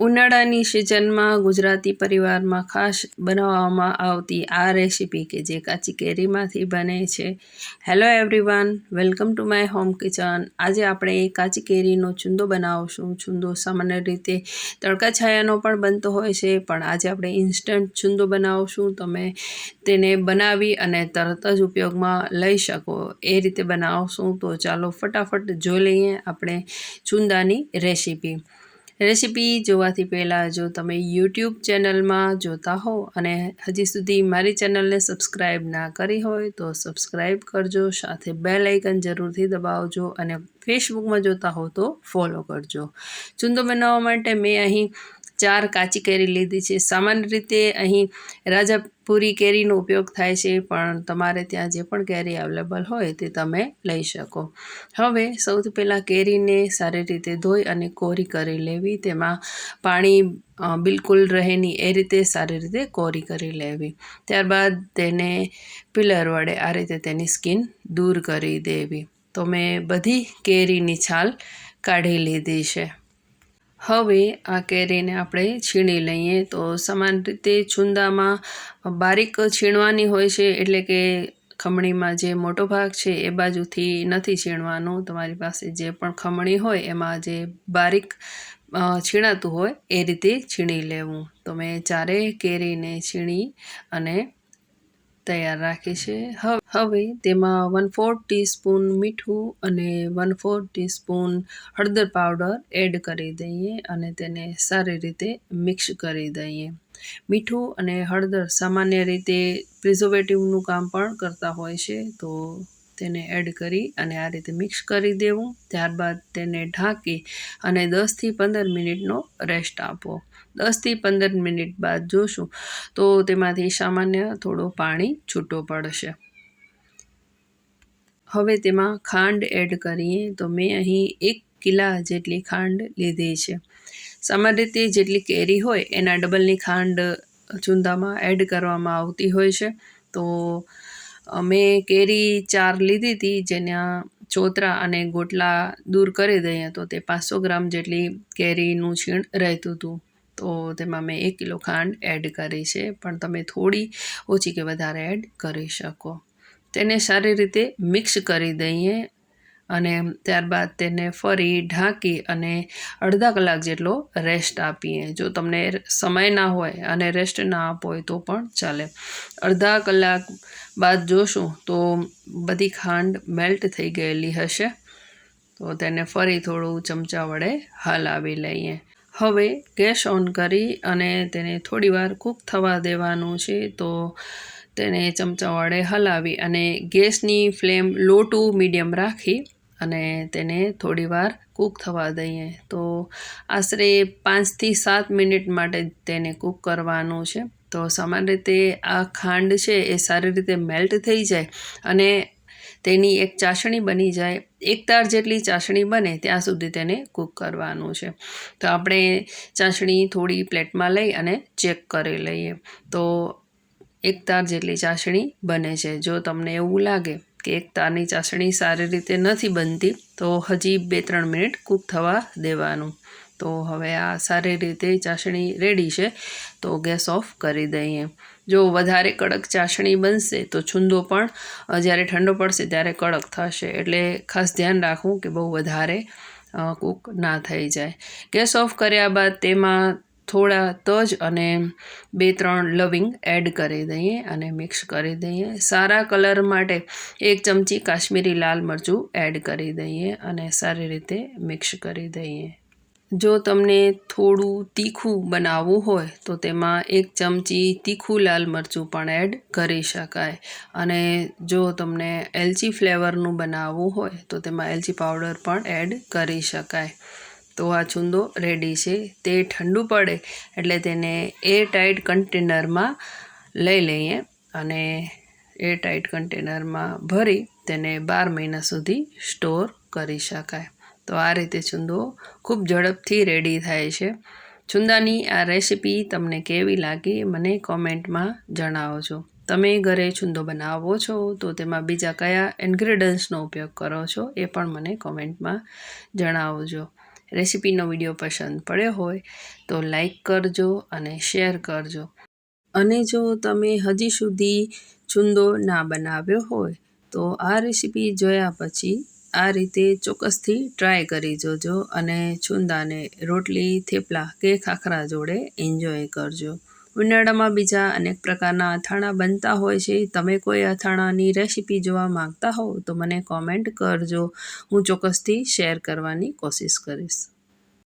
ઉનાળાની સિઝનમાં ગુજરાતી પરિવારમાં ખાસ બનાવવામાં આવતી આ રેસીપી કે જે કાચી કેરીમાંથી બને છે. Hello everyone welcome to my home kitchen આજે આપણે કાચી કેરીનો ચૂંદો બનાવશું. ચૂંદો સામાન્ય રીતે તડકા છાયાનો પણ બનતો હોય છે, પણ આજે આપણે ઇન્સ્ટન્ટ ચૂંદો બનાવશું. તમે તેને બનાવી અને તરત જ ઉપયોગમાં લઈ શકો. એ રીતે બનાવશું. તો ચાલો ફટાફટ જોઈ લઈએ આપણે ચૂંદાની રેસીપી. રેસીપી જોવાથી પહેલાં જો તમે યુટ્યુબ ચેનલમાં જોતા હો અને હજી સુધી મારી ચેનલને સબસ્ક્રાઈબ ના કરી હોય તો સબસ્ક્રાઈબ કરજો, સાથે બેલ આઇકન જરૂરથી દબાવજો અને ફેસબુકમાં જોતા હો તો ફોલો કરજો. ચૂંદો બનાવવા માટે મેં અહીં ચાર કાચી કેરી લીધી છે. સામાન્ય રીતે અહીં રાજાપુરી કેરીનો ઉપયોગ થાય છે, પણ તમારે ત્યાં જે પણ કેરી અવેલેબલ હોય તે તમે લઈ શકો. હવે સૌથી પહેલાં કેરીને સારી રીતે ધોઈ અને કોરી કરી લેવી. તેમાં પાણી બિલકુલ રહે નહીં એ રીતે સારી રીતે કોરી કરી લેવી. ત્યારબાદ તેને પિલર વડે આ રીતે તેની સ્કિન દૂર કરી દેવી. તો મેં બધી કેરીની છાલ કાઢી લીધી છે. હવે આ કેરીને આપણે છીણી લઈએ. તો સમાન રીતે છુંદામાં બારીક છીણવાની હોય છે, એટલે કે ખમણીમાં જે મોટો ભાગ છે એ બાજુથી નથી છીણવાનું. તમારી પાસે જે પણ ખમણી હોય એમાં જે બારીક છીણાતું હોય એ રીતે છીણી લેવું. તો મેં ચારે કેરીને છીણી અને તૈયાર રાખી છે. હવે તેમાં વન ફોર ટીસ્પૂન મીઠું અને વન ફોર ટીસ્પૂન હળદર પાવડર એડ કરી દઈએ અને તેને સારી રીતે મિક્સ કરી દઈએ. મીઠું અને હળદર સામાન્ય રીતે પ્રિઝર્વેટિવનું કામ પણ કરતા હોય છે, તો તેને એડ કરી અને આ રીતે મિક્સ કરી દેવું. ત્યારબાદ તેને ઢાંકી અને દસથી પંદર મિનિટનો રેસ્ટ આપો. દસથી પંદર મિનિટ બાદ જોશું તો તેમાંથી સામાન્ય થોડું પાણી છૂટો પડશે. હવે તેમાં ખાંડ એડ કરીએ તો મેં અહીં એક કિલા જેટલી ખાંડ લીધી છે. સામાન્ય રીતે જેટલી કેરી હોય એના ડબલની ખાંડ ચૂંદામાં એડ કરવામાં આવતી હોય છે. તો મેં કેરી ચાર લીધી હતી, જેના ચોતરા અને ગોટલા દૂર કરી દઈએ તો તે પાંચસો ગ્રામ જેટલી કેરીનું છીણ રહેતું હતું. તો તેમાં મેં એક કિલો ખાંડ એડ કરી છે, પણ તમે થોડી ઓછી કે વધારે એડ કરી શકો. તેને સારી રીતે મિક્સ કરી દઈએ અને ત્યારબાદ તેને ફરી ઢાંકી અને અડધા કલાક જેટલો રેસ્ટ આપીએ. જો તમને સમય ના હોય અને રેસ્ટ ના આપો હોય તો પણ ચાલે. અડધા કલાક બાદ જોશું તો બધી ખાંડ મેલ્ટ થઈ ગયેલી હશે. તો તેને ફરી થોડું ચમચા વડે હલાવી લઈએ. હવે ગેસ ઓન કરી અને તેને થોડીવાર કૂક થવા દેવાનું છે તો તેને ચમચા વડે હલાવી અને ગેસની ફ્લેમ લો ટુ મીડિયમ રાખી અને તેને થોડીવાર કૂક થવા દઈએ. તો આશરે પાંચથી સાત મિનિટ માટે તેને કૂક કરવાનું છે. તો સમાન રીતે આ ખાંડ છે એ સારી રીતે મેલ્ટ થઈ જાય અને તેની એક ચાસણી બની જાય. એક તાર જેટલી ચાસણી બને ત્યાં સુધી તેને કૂક કરવાનું છે. તો આપણે ચાસણી થોડી પ્લેટમાં લઈ અને ચેક કરી લઈએ. તો એક તાર જેટલી ચાસણી બને છે. જો તમને એવું લાગે કે એક તારની ચાસણી સારી રીતે નથી બનતી, તો હજી બે ત્રણ મિનિટ કૂક થવા દેવાનું. તો હવે આ સારી રીતે ચાસણી રેડી છે, તો ગેસ ઓફ કરી દઈએ. જો વધારે કડક ચાસણી બનશે, તો છુંદો પણ જ્યારે ઠંડો પડશે ત્યારે કડક થશે. એટલે ખાસ ધ્યાન રાખવું કે બહુ વધારે કૂક ના થઈ જાય. ગેસ ઓફ કર્યા બાદ તેમાં થોડા તજ અને બે ત્રણ લવિંગ એડ કરી દઈએ અને મિક્સ કરી દઈએ. સારા કલર માટે એક ચમચી કાશ્મીરી લાલ મરચું એડ કરી દઈએ અને સારી રીતે મિક્સ કરી દઈએ. જો તમને થોડું તીખું બનાવવું હોય તો તેમાં એક ચમચી તીખું લાલ મરચું પણ એડ કરી શકાય. અને જો તમને એલચી ફ્લેવરનું બનાવવું હોય તો તેમાં એલચી પાવડર પણ એડ કરી શકાય. તો આ ચૂંદો રેડી છે. તે ઠંડુ પડે એટલે તેને એર ટાઈટ કન્ટેનરમાં લઈ લઈએ અને એર ટાઈટ કન્ટેનરમાં ભરી તેને બાર મહિના સુધી સ્ટોર કરી શકાય. તો આ રીતે ચૂંદો ખૂબ ઝડપથી રેડી થાય છે. ચુંદાની આ રેસીપી તમને કેવી લાગી મને કોમેન્ટમાં જણાવો છો તમે ઘરે ચૂંદો બનાવો છો તો તેમાં બીજા કયા ઇન્ગ્રીડિયન્ટ્સનો ઉપયોગ કરો છો એ પણ મને કોમેન્ટમાં જણાવજો. રેસિપીનો વીડિયો પસંદ પડ્યો હોય તો લાઈક કરજો અને શેર કરજો. અને જો તમે હજી સુધી ચૂંદો ના બનાવ્યો હોય તો આ રેસીપી જોયા પછી આ રીતે ચોક્કસથી ટ્રાય કરી જોજો અને છુંદાને રોટલી, થેપલા કે ખાખરા જોડે એન્જોય કરજો. ઉનાળામાં બીજા અનેક પ્રકારના અથાણાં બનતા હોય છે. તમે કોઈ અથાણાંની રેસીપી જોવા માંગતા હો તો મને કોમેન્ટ કરજો. હું ચોક્કસથી શેર કરવાની કોશિશ કરીશ.